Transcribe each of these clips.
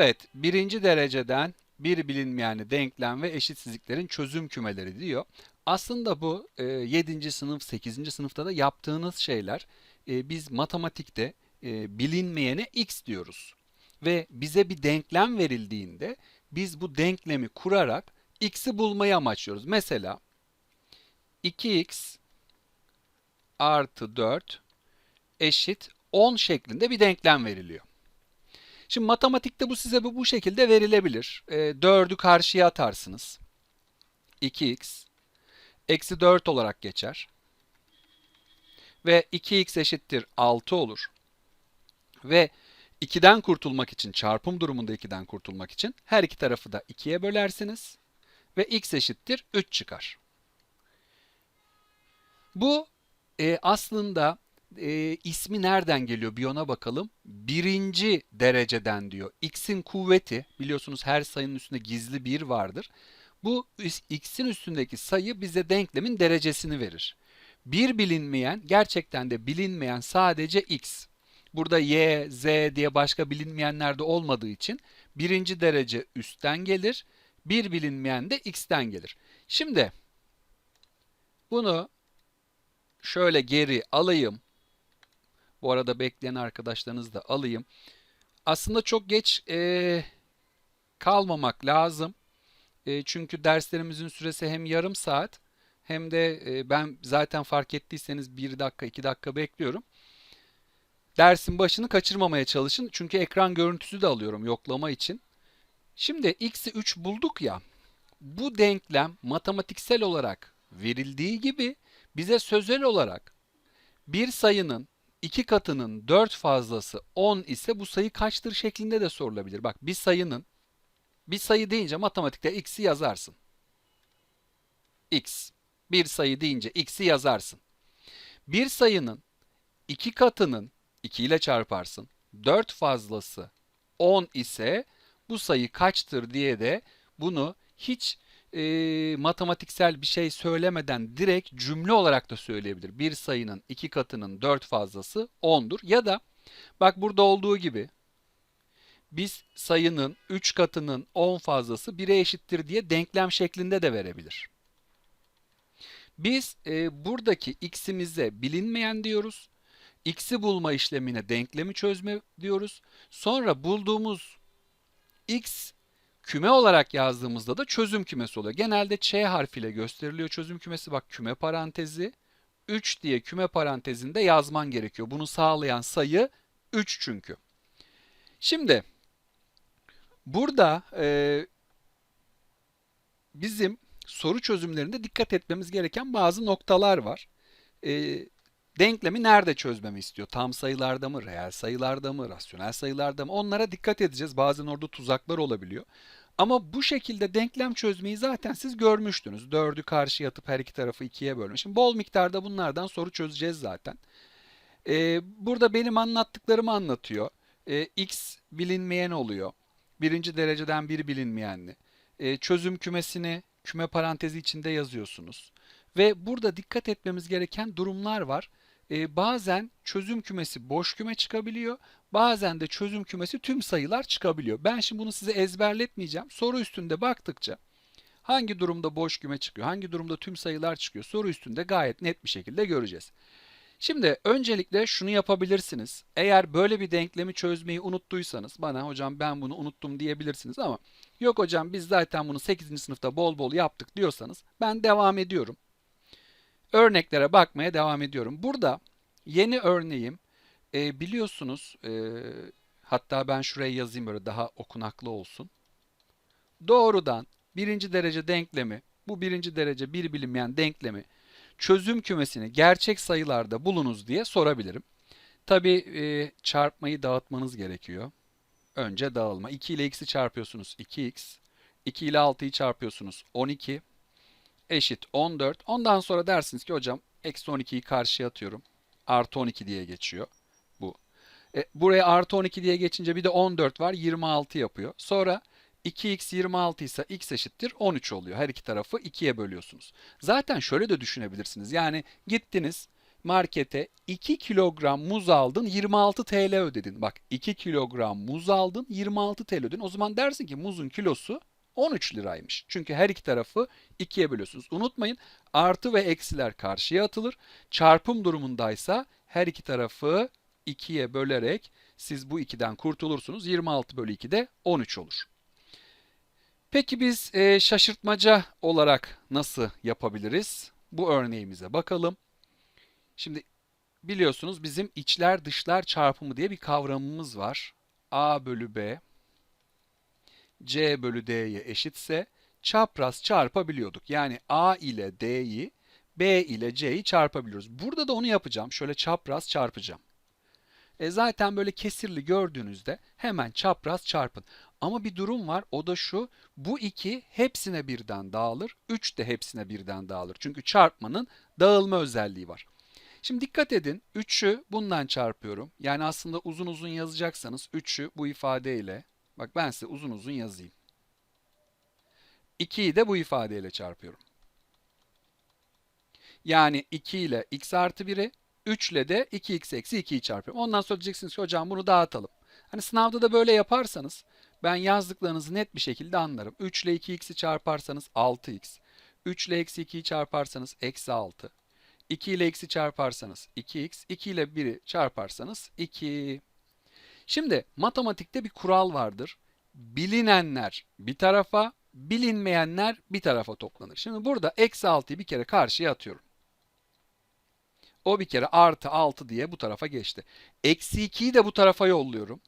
Evet, birinci dereceden bir bilinmeyeni denklem ve eşitsizliklerin çözüm kümeleri diyor. Aslında bu e, 7. sınıf, 8. sınıfta da yaptığınız şeyler. E, biz matematikte e, bilinmeyene x diyoruz. Ve bize bir denklem verildiğinde biz bu denklemi kurarak x'i bulmayı amaçlıyoruz. Mesela 2x artı 4 eşit 10 şeklinde bir denklem veriliyor. Şimdi matematikte bu size bu, bu şekilde verilebilir. E, 4'ü karşıya atarsınız. 2x eksi 4 olarak geçer. Ve 2x eşittir 6 olur. Ve 2'den kurtulmak için, çarpım durumunda 2'den kurtulmak için her iki tarafı da 2'ye bölersiniz. Ve x eşittir 3 çıkar. Bu e, aslında e, ismi nereden geliyor bir ona bakalım. Birinci dereceden diyor. X'in kuvveti biliyorsunuz her sayının üstünde gizli bir vardır. Bu x'in üstündeki sayı bize denklemin derecesini verir. Bir bilinmeyen gerçekten de bilinmeyen sadece x. Burada y, z diye başka bilinmeyenler de olmadığı için birinci derece üstten gelir. Bir bilinmeyen de x'ten gelir. Şimdi bunu şöyle geri alayım. Bu arada bekleyen arkadaşlarınızı da alayım. Aslında çok geç e, kalmamak lazım. E, çünkü derslerimizin süresi hem yarım saat hem de e, ben zaten fark ettiyseniz bir dakika iki dakika bekliyorum. Dersin başını kaçırmamaya çalışın. Çünkü ekran görüntüsü de alıyorum yoklama için. Şimdi x'i 3 bulduk ya. Bu denklem matematiksel olarak verildiği gibi bize sözel olarak bir sayının iki katının 4 fazlası 10 ise bu sayı kaçtır şeklinde de sorulabilir. Bak bir sayının bir sayı deyince matematikte x'i yazarsın. x. Bir sayı deyince x'i yazarsın. Bir sayının iki katının 2 ile çarparsın. 4 fazlası 10 ise bu sayı kaçtır diye de bunu hiç e, matematiksel bir şey söylemeden direkt cümle olarak da söyleyebilir. Bir sayının iki katının 4 fazlası 10'dur. Ya da bak burada olduğu gibi biz sayının 3 katının 10 fazlası 1'e eşittir diye denklem şeklinde de verebilir. Biz e, buradaki x'imize bilinmeyen diyoruz. X'i bulma işlemine denklemi çözme diyoruz. Sonra bulduğumuz x küme olarak yazdığımızda da çözüm kümesi oluyor. Genelde Ç harfiyle gösteriliyor çözüm kümesi. Bak küme parantezi 3 diye küme parantezinde yazman gerekiyor. Bunu sağlayan sayı 3 çünkü. Şimdi burada e, bizim soru çözümlerinde dikkat etmemiz gereken bazı noktalar var. E, denklemi nerede çözmemi istiyor? Tam sayılarda mı, reel sayılarda mı, rasyonel sayılarda mı? Onlara dikkat edeceğiz. Bazen orada tuzaklar olabiliyor. Ama bu şekilde denklem çözmeyi zaten siz görmüştünüz. 4'ü karşıya atıp her iki tarafı ikiye bölme. Şimdi bol miktarda bunlardan soru çözeceğiz zaten. Ee, burada benim anlattıklarımı anlatıyor. Ee, x bilinmeyen oluyor. Birinci dereceden bir bilinmeyenli. Ee, çözüm kümesini küme parantezi içinde yazıyorsunuz. Ve burada dikkat etmemiz gereken durumlar var. Ee, bazen çözüm kümesi boş küme çıkabiliyor. Bazen de çözüm kümesi tüm sayılar çıkabiliyor. Ben şimdi bunu size ezberletmeyeceğim. Soru üstünde baktıkça hangi durumda boş küme çıkıyor, hangi durumda tüm sayılar çıkıyor soru üstünde gayet net bir şekilde göreceğiz. Şimdi öncelikle şunu yapabilirsiniz. Eğer böyle bir denklemi çözmeyi unuttuysanız bana hocam ben bunu unuttum diyebilirsiniz ama yok hocam biz zaten bunu 8. sınıfta bol bol yaptık diyorsanız ben devam ediyorum. Örneklere bakmaya devam ediyorum. Burada yeni örneğim e, biliyorsunuz e, hatta ben şuraya yazayım böyle daha okunaklı olsun. Doğrudan birinci derece denklemi bu birinci derece bir bilinmeyen denklemi çözüm kümesini gerçek sayılarda bulunuz diye sorabilirim. Tabi e, çarpmayı dağıtmanız gerekiyor. Önce dağılma. 2 ile x'i çarpıyorsunuz 2x. 2 ile 6'yı çarpıyorsunuz 12. Eşit 14. Ondan sonra dersiniz ki hocam eksi 12'yi karşıya atıyorum. Artı 12 diye geçiyor. E, buraya artı 12 diye geçince bir de 14 var 26 yapıyor. Sonra 2x 26 ise x eşittir 13 oluyor. Her iki tarafı 2'ye bölüyorsunuz. Zaten şöyle de düşünebilirsiniz. Yani gittiniz markete 2 kilogram muz aldın 26 TL ödedin. Bak 2 kilogram muz aldın 26 TL ödedin. O zaman dersin ki muzun kilosu 13 liraymış. Çünkü her iki tarafı ikiye bölüyorsunuz. Unutmayın artı ve eksiler karşıya atılır. Çarpım durumundaysa her iki tarafı ikiye bölerek siz bu ikiden kurtulursunuz. 26 bölü 2 de 13 olur. Peki biz e, şaşırtmaca olarak nasıl yapabiliriz? Bu örneğimize bakalım. Şimdi biliyorsunuz bizim içler dışlar çarpımı diye bir kavramımız var. A bölü B C bölü D'ye eşitse çapraz çarpabiliyorduk. Yani A ile D'yi B ile C'yi çarpabiliyoruz. Burada da onu yapacağım. Şöyle çapraz çarpacağım. E zaten böyle kesirli gördüğünüzde hemen çapraz çarpın. Ama bir durum var o da şu. Bu iki hepsine birden dağılır. 3 de hepsine birden dağılır. Çünkü çarpmanın dağılma özelliği var. Şimdi dikkat edin 3'ü bundan çarpıyorum. Yani aslında uzun uzun yazacaksanız 3'ü bu ifadeyle bak ben size uzun uzun yazayım. 2'yi de bu ifadeyle çarpıyorum. Yani 2 ile x artı 1'i 3 ile de 2x eksi 2'yi çarpıyorum. Ondan sonra diyeceksiniz ki hocam bunu dağıtalım. Hani sınavda da böyle yaparsanız ben yazdıklarınızı net bir şekilde anlarım. 3 ile 2x'i çarparsanız 6x. 3 ile eksi 2'yi çarparsanız eksi 6. 2 ile eksi çarparsanız 2x. 2 ile 1'i çarparsanız 2. Şimdi matematikte bir kural vardır. Bilinenler bir tarafa, bilinmeyenler bir tarafa toplanır. Şimdi burada eksi 6'yı bir kere karşıya atıyorum. O bir kere artı 6 diye bu tarafa geçti. Eksi 2'yi de bu tarafa yolluyorum.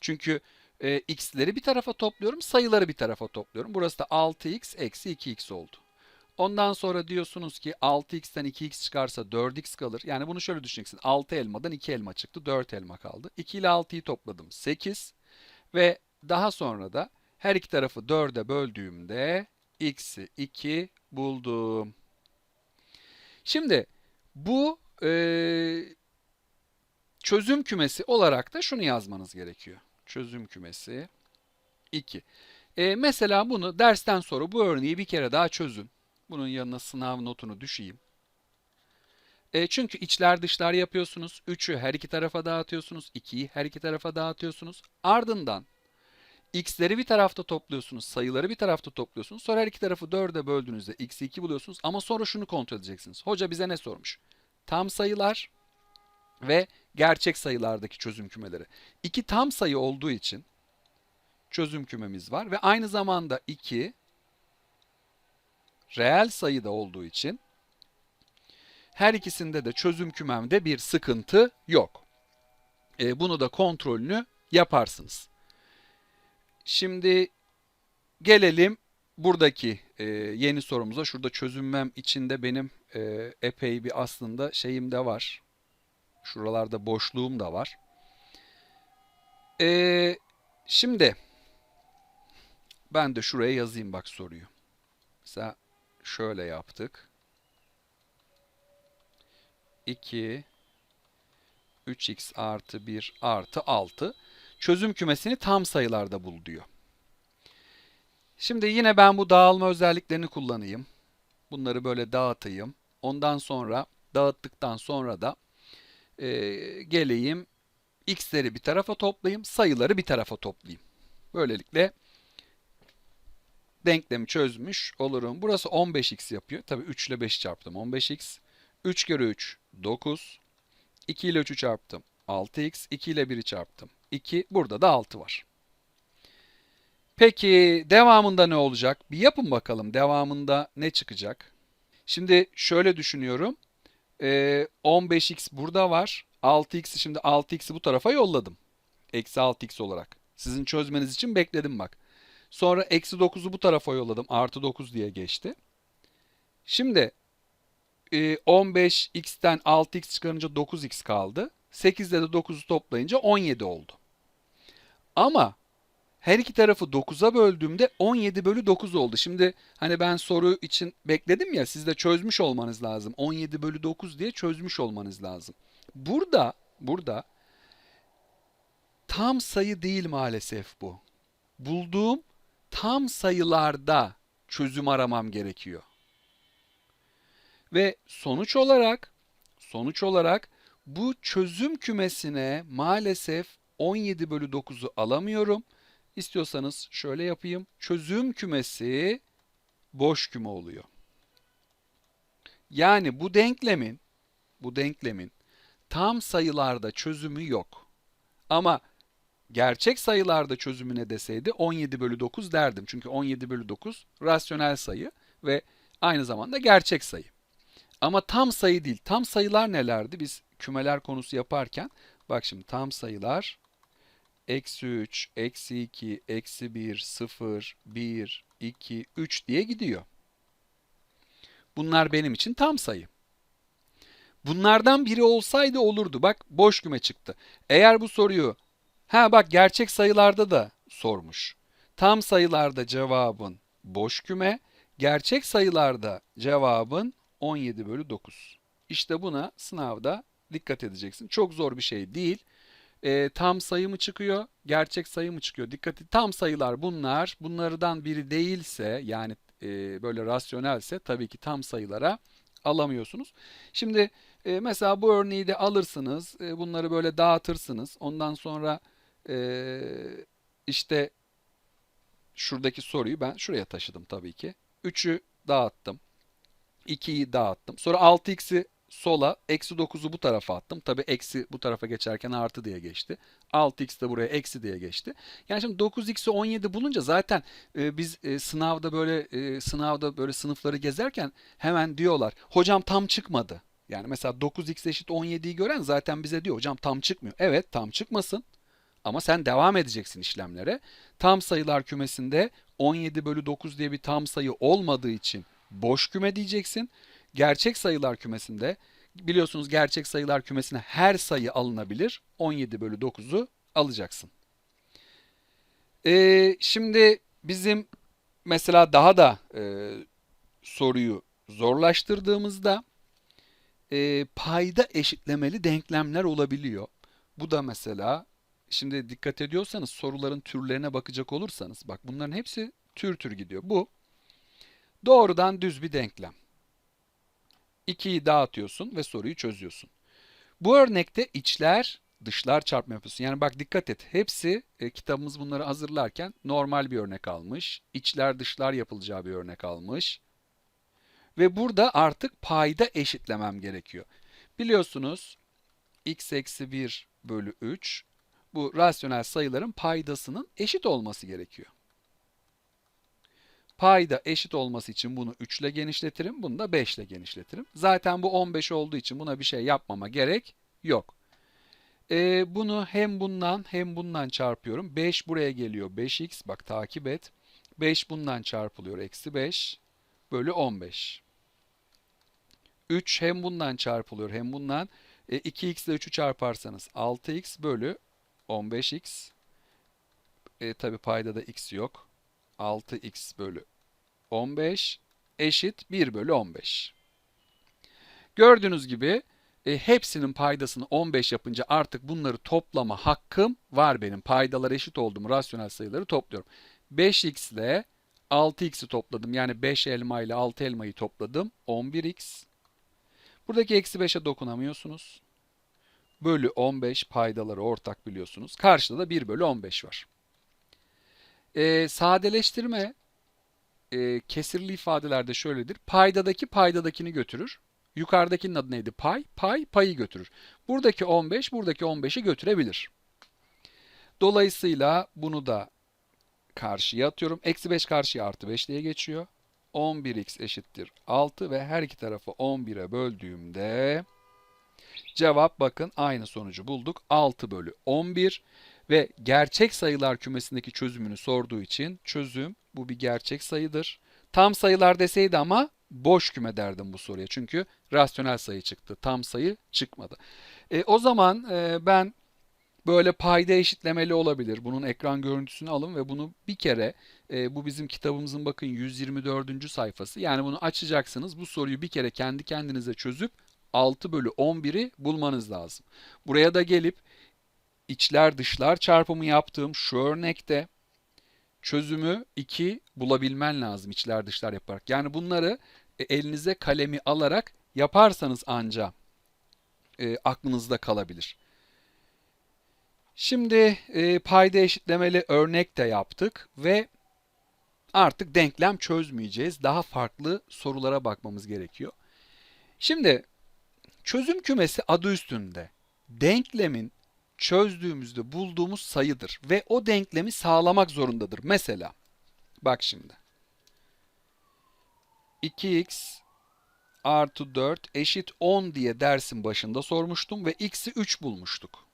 Çünkü e, x'leri bir tarafa topluyorum, sayıları bir tarafa topluyorum. Burası da 6x eksi 2x oldu. Ondan sonra diyorsunuz ki 6x'ten 2x çıkarsa 4x kalır. Yani bunu şöyle düşüneceksin. 6 elmadan 2 elma çıktı, 4 elma kaldı. 2 ile 6'yı topladım 8 ve daha sonra da her iki tarafı 4'e böldüğümde x'i 2 buldum. Şimdi bu e, çözüm kümesi olarak da şunu yazmanız gerekiyor. Çözüm kümesi 2. E, mesela bunu dersten sonra bu örneği bir kere daha çözün. Bunun yanına sınav notunu düşeyim. E, çünkü içler dışlar yapıyorsunuz. 3'ü her iki tarafa dağıtıyorsunuz. 2'yi her iki tarafa dağıtıyorsunuz. Ardından x'leri bir tarafta topluyorsunuz. Sayıları bir tarafta topluyorsunuz. Sonra her iki tarafı 4'e böldüğünüzde x'i 2 buluyorsunuz. Ama sonra şunu kontrol edeceksiniz. Hoca bize ne sormuş? Tam sayılar ve gerçek sayılardaki çözüm kümeleri. İki tam sayı olduğu için çözüm kümemiz var ve aynı zamanda 2 reel sayıda olduğu için her ikisinde de çözüm kümemde bir sıkıntı yok. E, bunu da kontrolünü yaparsınız. Şimdi gelelim buradaki e, yeni sorumuza. Şurada çözünmem içinde benim e, epey bir aslında şeyim de var. Şuralarda boşluğum da var. E, şimdi ben de şuraya yazayım bak soruyu. Mesela şöyle yaptık. 2 3x artı 1 artı 6 çözüm kümesini tam sayılarda bul diyor. Şimdi yine ben bu dağılma özelliklerini kullanayım. Bunları böyle dağıtayım. Ondan sonra dağıttıktan sonra da e, geleyim x'leri bir tarafa toplayayım, sayıları bir tarafa toplayayım. Böylelikle denklemi çözmüş olurum. Burası 15x yapıyor. Tabi 3 ile 5 çarptım 15x. 3 kere 3 9. 2 ile 3'ü çarptım 6x. 2 ile 1'i çarptım 2. Burada da 6 var. Peki devamında ne olacak? Bir yapın bakalım devamında ne çıkacak? Şimdi şöyle düşünüyorum. Ee, 15x burada var. 6x'i şimdi 6x'i bu tarafa yolladım. Eksi 6x olarak. Sizin çözmeniz için bekledim bak. Sonra eksi 9'u bu tarafa yolladım. Artı 9 diye geçti. Şimdi 15x'ten 6x çıkarınca 9x kaldı. 8'de de 9'u toplayınca 17 oldu. Ama her iki tarafı 9'a böldüğümde 17 bölü 9 oldu. Şimdi hani ben soru için bekledim ya siz de çözmüş olmanız lazım. 17 bölü 9 diye çözmüş olmanız lazım. Burada, burada tam sayı değil maalesef bu. Bulduğum tam sayılarda çözüm aramam gerekiyor. Ve sonuç olarak sonuç olarak bu çözüm kümesine maalesef 17 bölü 9'u alamıyorum. İstiyorsanız şöyle yapayım. Çözüm kümesi boş küme oluyor. Yani bu denklemin bu denklemin tam sayılarda çözümü yok. Ama gerçek sayılarda çözümü ne deseydi 17 bölü 9 derdim. Çünkü 17 bölü 9 rasyonel sayı ve aynı zamanda gerçek sayı. Ama tam sayı değil. Tam sayılar nelerdi? Biz kümeler konusu yaparken bak şimdi tam sayılar eksi 3, eksi 2, eksi 1, 0, 1, 2, 3 diye gidiyor. Bunlar benim için tam sayı. Bunlardan biri olsaydı olurdu. Bak boş küme çıktı. Eğer bu soruyu ha bak gerçek sayılarda da sormuş. Tam sayılarda cevabın boş küme, gerçek sayılarda cevabın 17 bölü 9. İşte buna sınavda dikkat edeceksin. Çok zor bir şey değil. E, tam sayı mı çıkıyor, gerçek sayı mı çıkıyor? Dikkat et. Tam sayılar bunlar. Bunlardan biri değilse yani e, böyle rasyonelse tabii ki tam sayılara alamıyorsunuz. Şimdi e, mesela bu örneği de alırsınız. E, bunları böyle dağıtırsınız. Ondan sonra e, işte şuradaki soruyu ben şuraya taşıdım tabii ki. 3'ü dağıttım. 2'yi dağıttım. Sonra 6x'i sola, eksi 9'u bu tarafa attım. Tabii eksi bu tarafa geçerken artı diye geçti. 6x de buraya eksi diye geçti. Yani şimdi 9x'i 17 bulunca zaten e, biz e, sınavda böyle e, sınavda böyle sınıfları gezerken hemen diyorlar. Hocam tam çıkmadı. Yani mesela 9x eşit 17'yi gören zaten bize diyor hocam tam çıkmıyor. Evet tam çıkmasın. Ama sen devam edeceksin işlemlere. Tam sayılar kümesinde 17 bölü 9 diye bir tam sayı olmadığı için boş küme diyeceksin. Gerçek sayılar kümesinde biliyorsunuz gerçek sayılar kümesine her sayı alınabilir. 17 bölü 9'u alacaksın. Ee, şimdi bizim mesela daha da e, soruyu zorlaştırdığımızda e, payda eşitlemeli denklemler olabiliyor. Bu da mesela şimdi dikkat ediyorsanız soruların türlerine bakacak olursanız bak bunların hepsi tür tür gidiyor. Bu doğrudan düz bir denklem. 2'yi dağıtıyorsun ve soruyu çözüyorsun. Bu örnekte içler dışlar çarpma yapıyorsun. Yani bak dikkat et. Hepsi e, kitabımız bunları hazırlarken normal bir örnek almış. İçler dışlar yapılacağı bir örnek almış. Ve burada artık payda eşitlemem gerekiyor. Biliyorsunuz x eksi 1 bölü 3 bu rasyonel sayıların paydasının eşit olması gerekiyor. Payda eşit olması için bunu 3 ile genişletirim. Bunu da 5 ile genişletirim. Zaten bu 15 olduğu için buna bir şey yapmama gerek yok. Ee, bunu hem bundan hem bundan çarpıyorum. 5 buraya geliyor. 5x bak takip et. 5 bundan çarpılıyor. Eksi 5 bölü 15. 3 hem bundan çarpılıyor hem bundan. E, 2x ile 3'ü çarparsanız 6x bölü 15x. E, tabi payda da x yok. 6x bölü 15 eşit 1 bölü 15. Gördüğünüz gibi e, hepsinin paydasını 15 yapınca artık bunları toplama hakkım var benim. Paydalar eşit oldu mu rasyonel sayıları topluyorum. 5x ile 6x'i topladım. Yani 5 elma ile 6 elmayı topladım. 11x. Buradaki eksi 5'e dokunamıyorsunuz. Bölü 15 paydaları ortak biliyorsunuz. Karşıda da 1 bölü 15 var. E, sadeleştirme e, kesirli ifadelerde şöyledir. Paydadaki paydadakini götürür. Yukarıdakinin adı neydi? Pay. Pay payı götürür. Buradaki 15 buradaki 15'i götürebilir. Dolayısıyla bunu da karşıya atıyorum. Eksi 5 karşıya artı 5 diye geçiyor. 11x eşittir 6 ve her iki tarafı 11'e böldüğümde cevap bakın aynı sonucu bulduk. 6 bölü 11 ve gerçek sayılar kümesindeki çözümünü sorduğu için çözüm bu bir gerçek sayıdır. Tam sayılar deseydi ama boş küme derdim bu soruya. Çünkü rasyonel sayı çıktı. Tam sayı çıkmadı. E, o zaman e, ben böyle payda eşitlemeli olabilir. Bunun ekran görüntüsünü alın ve bunu bir kere e, bu bizim kitabımızın bakın 124. sayfası. Yani bunu açacaksınız. Bu soruyu bir kere kendi kendinize çözüp 6 bölü 11'i bulmanız lazım. Buraya da gelip içler dışlar çarpımı yaptığım şu örnekte çözümü 2 bulabilmen lazım içler dışlar yaparak. Yani bunları e, elinize kalemi alarak yaparsanız anca e, aklınızda kalabilir. Şimdi e, payda eşitlemeli örnek de yaptık ve artık denklem çözmeyeceğiz. Daha farklı sorulara bakmamız gerekiyor. Şimdi çözüm kümesi adı üstünde denklemin çözdüğümüzde bulduğumuz sayıdır ve o denklemi sağlamak zorundadır. Mesela bak şimdi 2x artı 4 eşit 10 diye dersin başında sormuştum ve x'i 3 bulmuştuk.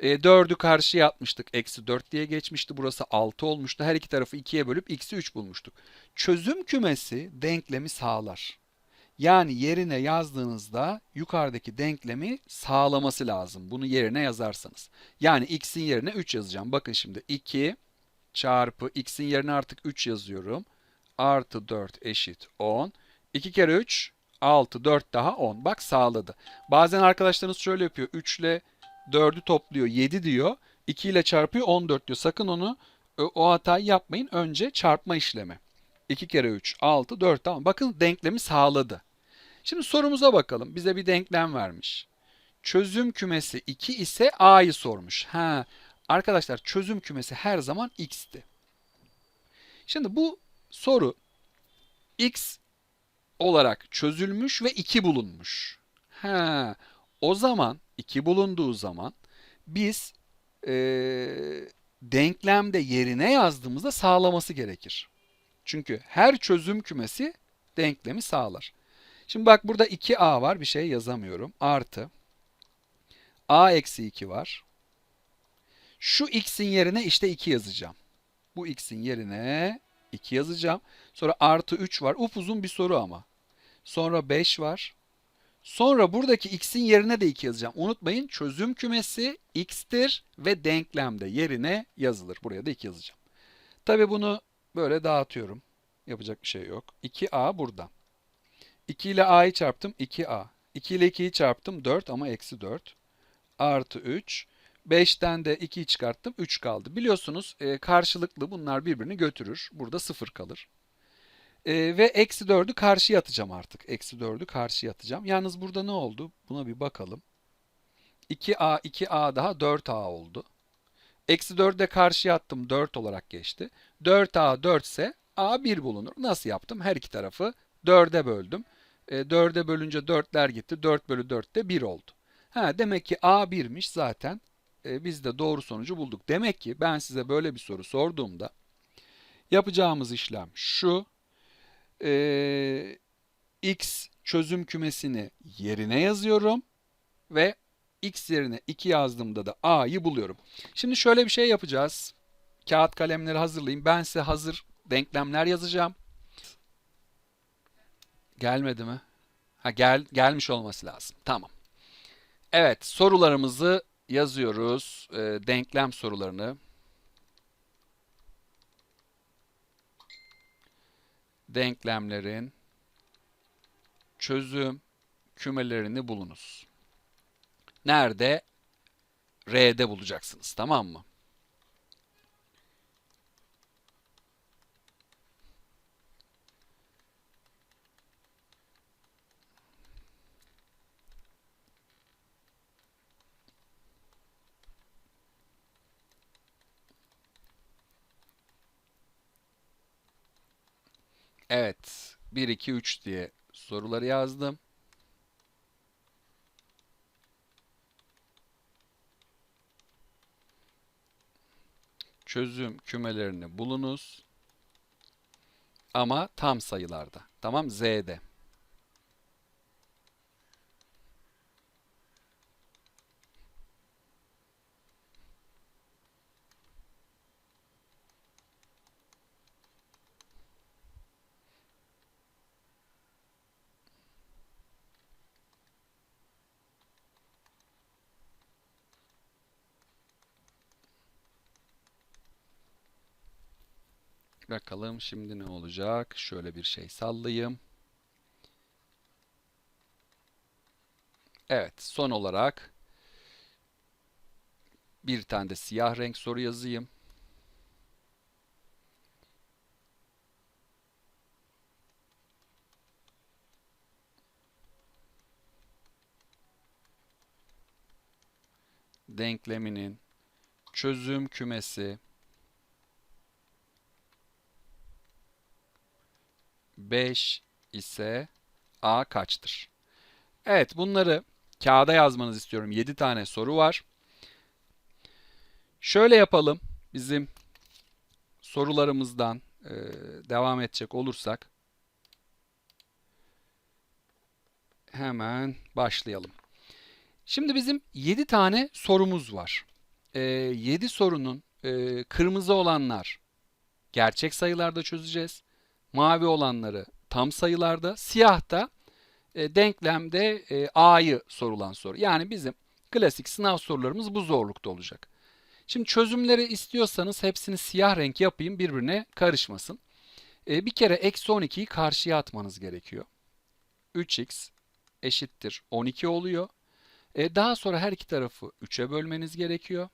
E, 4'ü karşıya atmıştık. Eksi 4 diye geçmişti. Burası 6 olmuştu. Her iki tarafı 2'ye bölüp x'i 3 bulmuştuk. Çözüm kümesi denklemi sağlar. Yani yerine yazdığınızda yukarıdaki denklemi sağlaması lazım. Bunu yerine yazarsanız. Yani x'in yerine 3 yazacağım. Bakın şimdi 2 çarpı x'in yerine artık 3 yazıyorum. Artı 4 eşit 10. 2 kere 3 6 4 daha 10. Bak sağladı. Bazen arkadaşlarınız şöyle yapıyor. 3 ile 4'ü topluyor 7 diyor. 2 ile çarpıyor 14 diyor. Sakın onu o hatayı yapmayın. Önce çarpma işlemi. 2 kere 3 6 4 tamam. Bakın denklemi sağladı. Şimdi sorumuza bakalım. Bize bir denklem vermiş. Çözüm kümesi 2 ise A'yı sormuş. Ha, arkadaşlar çözüm kümesi her zaman X'ti. Şimdi bu soru X olarak çözülmüş ve 2 bulunmuş. Ha, o zaman 2 bulunduğu zaman biz e, denklemde yerine yazdığımızda sağlaması gerekir. Çünkü her çözüm kümesi denklemi sağlar. Şimdi bak burada 2a var bir şey yazamıyorum. Artı a eksi 2 var. Şu x'in yerine işte 2 yazacağım. Bu x'in yerine 2 yazacağım. Sonra artı 3 var. Upuzun bir soru ama. Sonra 5 var. Sonra buradaki x'in yerine de 2 yazacağım. Unutmayın çözüm kümesi x'tir ve denklemde yerine yazılır. Buraya da 2 yazacağım. Tabi bunu böyle dağıtıyorum. Yapacak bir şey yok. 2a burada. 2 ile a'yı çarptım 2a. 2 ile 2'yi çarptım 4 ama eksi 4. Artı 3. 5'ten de 2'yi çıkarttım 3 kaldı. Biliyorsunuz e, karşılıklı bunlar birbirini götürür. Burada 0 kalır. E, ve eksi 4'ü karşıya atacağım artık. Eksi 4'ü karşıya atacağım. Yalnız burada ne oldu? Buna bir bakalım. 2a 2a daha 4a oldu. Eksi 4'ü de karşıya attım 4 olarak geçti. 4a 4 ise a 1 bulunur. Nasıl yaptım? Her iki tarafı 4'e böldüm. E, 4'e bölünce 4'ler gitti. 4 bölü 4 de 1 oldu. Ha, demek ki A 1'miş zaten. E, biz de doğru sonucu bulduk. Demek ki ben size böyle bir soru sorduğumda yapacağımız işlem şu. E, X çözüm kümesini yerine yazıyorum ve X yerine 2 yazdığımda da A'yı buluyorum. Şimdi şöyle bir şey yapacağız. Kağıt kalemleri hazırlayayım. Ben size hazır denklemler yazacağım. Gelmedi mi? Ha gel gelmiş olması lazım. Tamam. Evet, sorularımızı yazıyoruz. E, denklem sorularını. Denklemlerin çözüm kümelerini bulunuz. Nerede? R'de bulacaksınız. Tamam mı? Evet. 1, 2, 3 diye soruları yazdım. Çözüm kümelerini bulunuz. Ama tam sayılarda. Tamam Z'de. Bakalım şimdi ne olacak? Şöyle bir şey sallayayım. Evet, son olarak bir tane de siyah renk soru yazayım. denkleminin çözüm kümesi 5 ise A kaçtır? Evet bunları kağıda yazmanızı istiyorum. 7 tane soru var. Şöyle yapalım. Bizim sorularımızdan e, devam edecek olursak hemen başlayalım. Şimdi bizim 7 tane sorumuz var. E, 7 sorunun e, kırmızı olanlar gerçek sayılarda çözeceğiz. Mavi olanları tam sayılarda, siyah da e, denklemde e, A'yı sorulan soru. Yani bizim klasik sınav sorularımız bu zorlukta olacak. Şimdi çözümleri istiyorsanız hepsini siyah renk yapayım birbirine karışmasın. E, bir kere eksi 12'yi karşıya atmanız gerekiyor. 3x eşittir 12 oluyor. E, daha sonra her iki tarafı 3'e bölmeniz gerekiyor.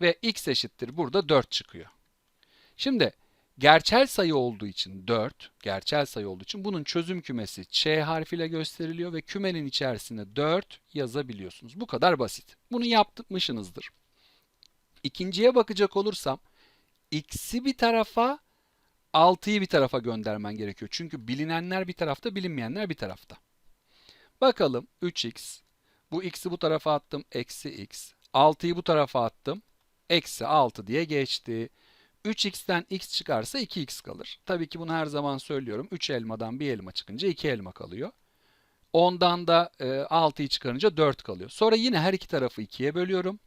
Ve x eşittir burada 4 çıkıyor. Şimdi gerçel sayı olduğu için 4, gerçel sayı olduğu için bunun çözüm kümesi Ç harfiyle gösteriliyor ve kümenin içerisinde 4 yazabiliyorsunuz. Bu kadar basit. Bunu yapmışsınızdır. İkinciye bakacak olursam x'i bir tarafa 6'yı bir tarafa göndermen gerekiyor. Çünkü bilinenler bir tarafta, bilinmeyenler bir tarafta. Bakalım 3x. Bu x'i bu tarafa attım. Eksi x. 6'yı bu tarafa attım. Eksi 6 diye geçti. 3x'ten x çıkarsa 2x kalır. Tabii ki bunu her zaman söylüyorum. 3 elmadan bir elma çıkınca 2 elma kalıyor. 10'dan da e, 6'yı çıkarınca 4 kalıyor. Sonra yine her iki tarafı 2'ye bölüyorum.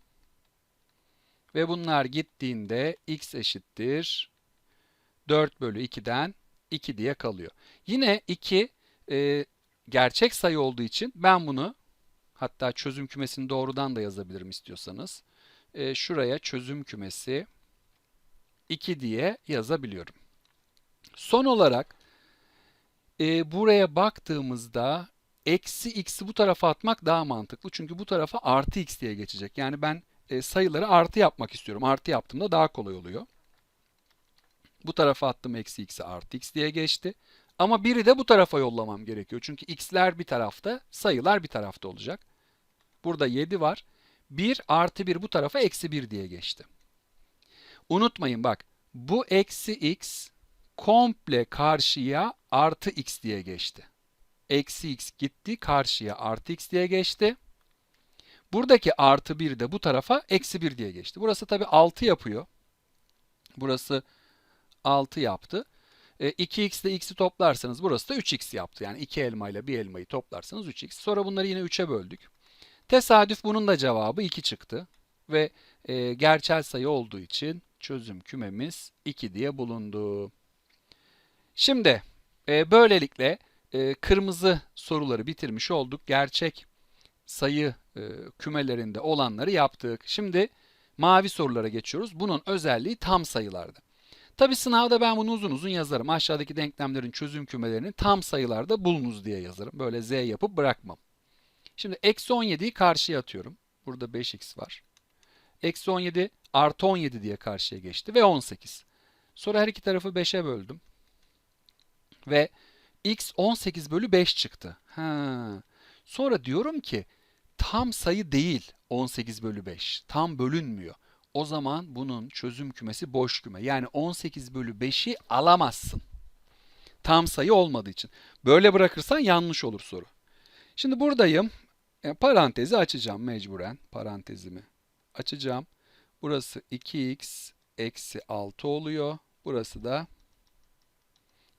Ve bunlar gittiğinde x eşittir 4 bölü 2'den 2 diye kalıyor. Yine 2 e, gerçek sayı olduğu için ben bunu hatta çözüm kümesini doğrudan da yazabilirim istiyorsanız. E, şuraya çözüm kümesi 2 diye yazabiliyorum. Son olarak e, buraya baktığımızda eksi x'i bu tarafa atmak daha mantıklı. Çünkü bu tarafa artı x diye geçecek. Yani ben e, sayıları artı yapmak istiyorum. Artı yaptığımda daha kolay oluyor. Bu tarafa attım eksi x'i artı x diye geçti. Ama biri de bu tarafa yollamam gerekiyor. Çünkü x'ler bir tarafta, sayılar bir tarafta olacak. Burada 7 var. 1 artı 1 bu tarafa eksi 1 diye geçti. Unutmayın bak bu eksi x komple karşıya artı x diye geçti. Eksi x gitti karşıya artı x diye geçti. Buradaki artı 1 de bu tarafa eksi 1 diye geçti. Burası tabi 6 yapıyor. Burası 6 yaptı. E, 2x ile x'i toplarsanız burası da 3x yaptı. Yani 2 elma ile bir elmayı toplarsanız 3x. Sonra bunları yine 3'e böldük. Tesadüf bunun da cevabı 2 çıktı. Ve e, gerçel sayı olduğu için çözüm kümemiz 2 diye bulundu. Şimdi e, böylelikle e, kırmızı soruları bitirmiş olduk. Gerçek sayı e, kümelerinde olanları yaptık. Şimdi mavi sorulara geçiyoruz. Bunun özelliği tam sayılarda. Tabi sınavda ben bunu uzun uzun yazarım. Aşağıdaki denklemlerin çözüm kümelerini tam sayılarda bulunuz diye yazarım. Böyle z yapıp bırakmam. Şimdi eksi 17'yi karşıya atıyorum. Burada 5x var. Eksi 17 artı 17 diye karşıya geçti ve 18. Sonra her iki tarafı 5'e böldüm. Ve x 18 bölü 5 çıktı. Ha. Sonra diyorum ki tam sayı değil 18 bölü 5. Tam bölünmüyor. O zaman bunun çözüm kümesi boş küme. Yani 18 bölü 5'i alamazsın. Tam sayı olmadığı için. Böyle bırakırsan yanlış olur soru. Şimdi buradayım. E, parantezi açacağım mecburen. Parantezimi açacağım. Burası 2x eksi 6 oluyor. Burası da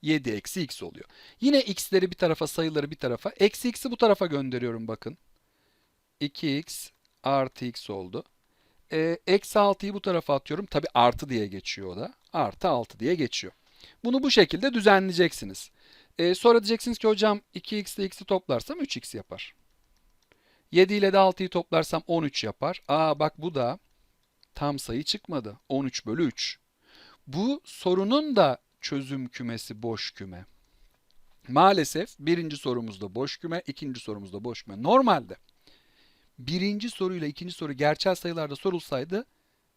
7 eksi x oluyor. Yine x'leri bir tarafa sayıları bir tarafa. Eksi x'i bu tarafa gönderiyorum bakın. 2x artı x oldu. E, eksi 6'yı bu tarafa atıyorum. Tabi artı diye geçiyor o da. Artı 6 diye geçiyor. Bunu bu şekilde düzenleyeceksiniz. E, sonra diyeceksiniz ki hocam 2x ile x'i toplarsam 3x yapar. 7 ile de 6'yı toplarsam 13 yapar. Aa bak bu da tam sayı çıkmadı. 13 bölü 3. Bu sorunun da çözüm kümesi boş küme. Maalesef birinci sorumuzda boş küme, ikinci sorumuzda boş küme. Normalde birinci soruyla ikinci soru gerçel sayılarda sorulsaydı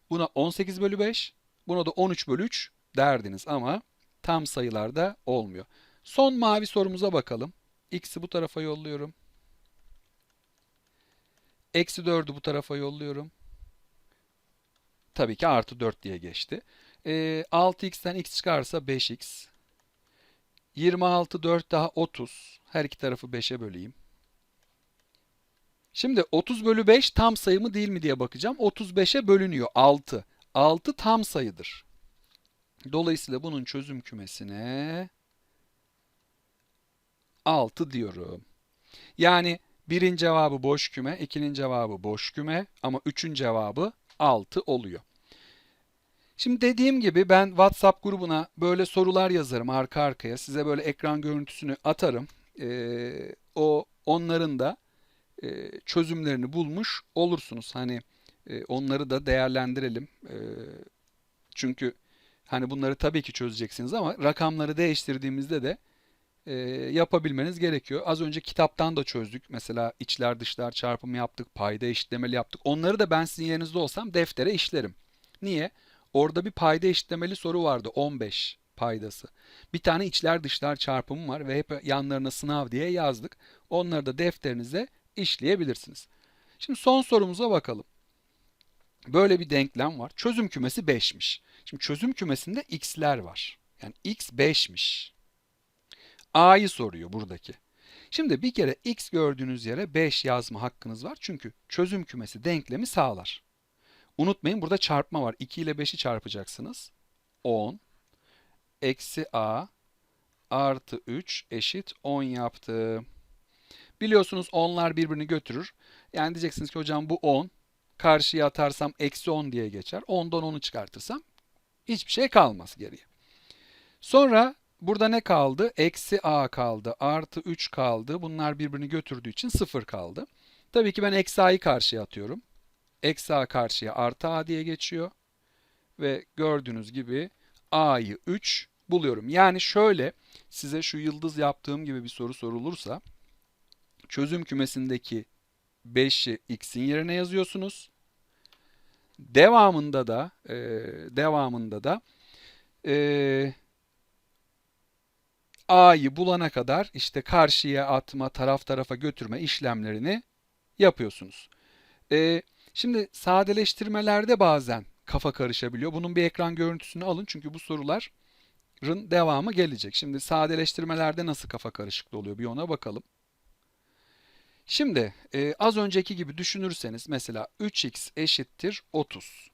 buna 18 bölü 5, buna da 13 bölü 3 derdiniz ama tam sayılarda olmuyor. Son mavi sorumuza bakalım. X'i bu tarafa yolluyorum. Eksi 4'ü bu tarafa yolluyorum. Tabii ki artı 4 diye geçti. Ee, 6x'ten x çıkarsa 5x. 26 4 daha 30. Her iki tarafı 5'e böleyim. Şimdi 30 bölü 5 tam sayı mı değil mi diye bakacağım. 35'e bölünüyor 6. 6 tam sayıdır. Dolayısıyla bunun çözüm kümesine 6 diyorum. Yani birin cevabı boş küme, ikinin cevabı boş küme ama üçün cevabı 6 oluyor. Şimdi dediğim gibi ben WhatsApp grubuna böyle sorular yazarım arka arkaya. Size böyle ekran görüntüsünü atarım. Ee, o onların da e, çözümlerini bulmuş olursunuz. Hani e, onları da değerlendirelim. E, çünkü hani bunları tabii ki çözeceksiniz ama rakamları değiştirdiğimizde de e, yapabilmeniz gerekiyor. Az önce kitaptan da çözdük. Mesela içler dışlar çarpımı yaptık, payda eşitlemeli yaptık. Onları da ben sizin yerinizde olsam deftere işlerim. Niye? Orada bir payda eşitlemeli soru vardı 15 paydası. Bir tane içler dışlar çarpımı var ve hep yanlarına sınav diye yazdık. Onları da defterinize işleyebilirsiniz. Şimdi son sorumuza bakalım. Böyle bir denklem var. Çözüm kümesi 5'miş. Şimdi çözüm kümesinde x'ler var. Yani x 5'miş. A'yı soruyor buradaki. Şimdi bir kere x gördüğünüz yere 5 yazma hakkınız var. Çünkü çözüm kümesi denklemi sağlar. Unutmayın burada çarpma var. 2 ile 5'i çarpacaksınız. 10 eksi a artı 3 eşit 10 yaptı. Biliyorsunuz onlar birbirini götürür. Yani diyeceksiniz ki hocam bu 10. Karşıya atarsam eksi 10 diye geçer. 10'dan 10'u çıkartırsam hiçbir şey kalmaz geriye. Sonra burada ne kaldı? Eksi a kaldı. Artı 3 kaldı. Bunlar birbirini götürdüğü için 0 kaldı. Tabii ki ben eksi a'yı karşıya atıyorum. Eksi a karşıya artı a diye geçiyor. Ve gördüğünüz gibi a'yı 3 buluyorum. Yani şöyle size şu yıldız yaptığım gibi bir soru sorulursa çözüm kümesindeki 5'i x'in yerine yazıyorsunuz. Devamında da e, devamında da e, a'yı bulana kadar işte karşıya atma, taraf tarafa götürme işlemlerini yapıyorsunuz. E, şimdi sadeleştirmelerde bazen kafa karışabiliyor. Bunun bir ekran görüntüsünü alın çünkü bu soruların devamı gelecek. Şimdi sadeleştirmelerde nasıl kafa karışıklığı oluyor bir ona bakalım. Şimdi e, az önceki gibi düşünürseniz mesela 3x eşittir 30.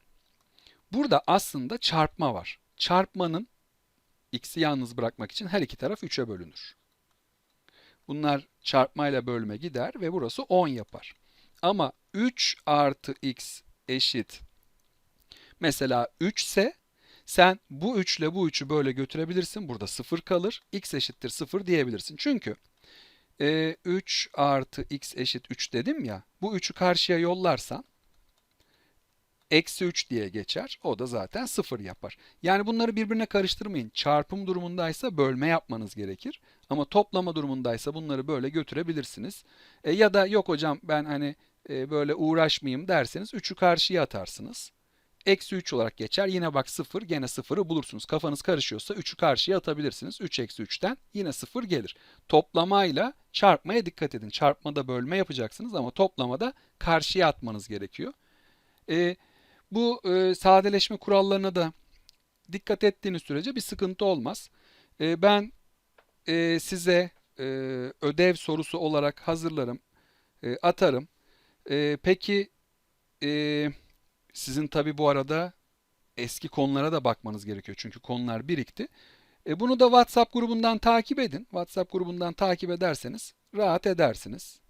Burada aslında çarpma var. Çarpmanın x'i yalnız bırakmak için her iki taraf 3'e bölünür. Bunlar çarpmayla bölme gider ve burası 10 yapar. Ama 3 artı x eşit mesela 3 ise sen bu 3 ile bu 3'ü böyle götürebilirsin. Burada 0 kalır. x eşittir 0 diyebilirsin. Çünkü e, 3 artı x eşit 3 dedim ya. Bu 3'ü karşıya yollarsan eksi 3 diye geçer. O da zaten 0 yapar. Yani bunları birbirine karıştırmayın. Çarpım durumundaysa bölme yapmanız gerekir. Ama toplama durumundaysa bunları böyle götürebilirsiniz. E, ya da yok hocam ben hani e, böyle uğraşmayayım derseniz 3'ü karşıya atarsınız. Eksi 3 olarak geçer. Yine bak 0 gene 0'ı bulursunuz. Kafanız karışıyorsa 3'ü karşıya atabilirsiniz. 3 eksi 3'ten yine 0 gelir. Toplamayla çarpmaya dikkat edin. Çarpmada bölme yapacaksınız ama toplamada karşıya atmanız gerekiyor. E, bu e, sadeleşme kurallarına da dikkat ettiğiniz sürece bir sıkıntı olmaz. E, ben e, size e, ödev sorusu olarak hazırlarım, e, atarım. E, peki e, sizin tabi bu arada eski konulara da bakmanız gerekiyor. Çünkü konular birikti. E, bunu da WhatsApp grubundan takip edin. WhatsApp grubundan takip ederseniz rahat edersiniz.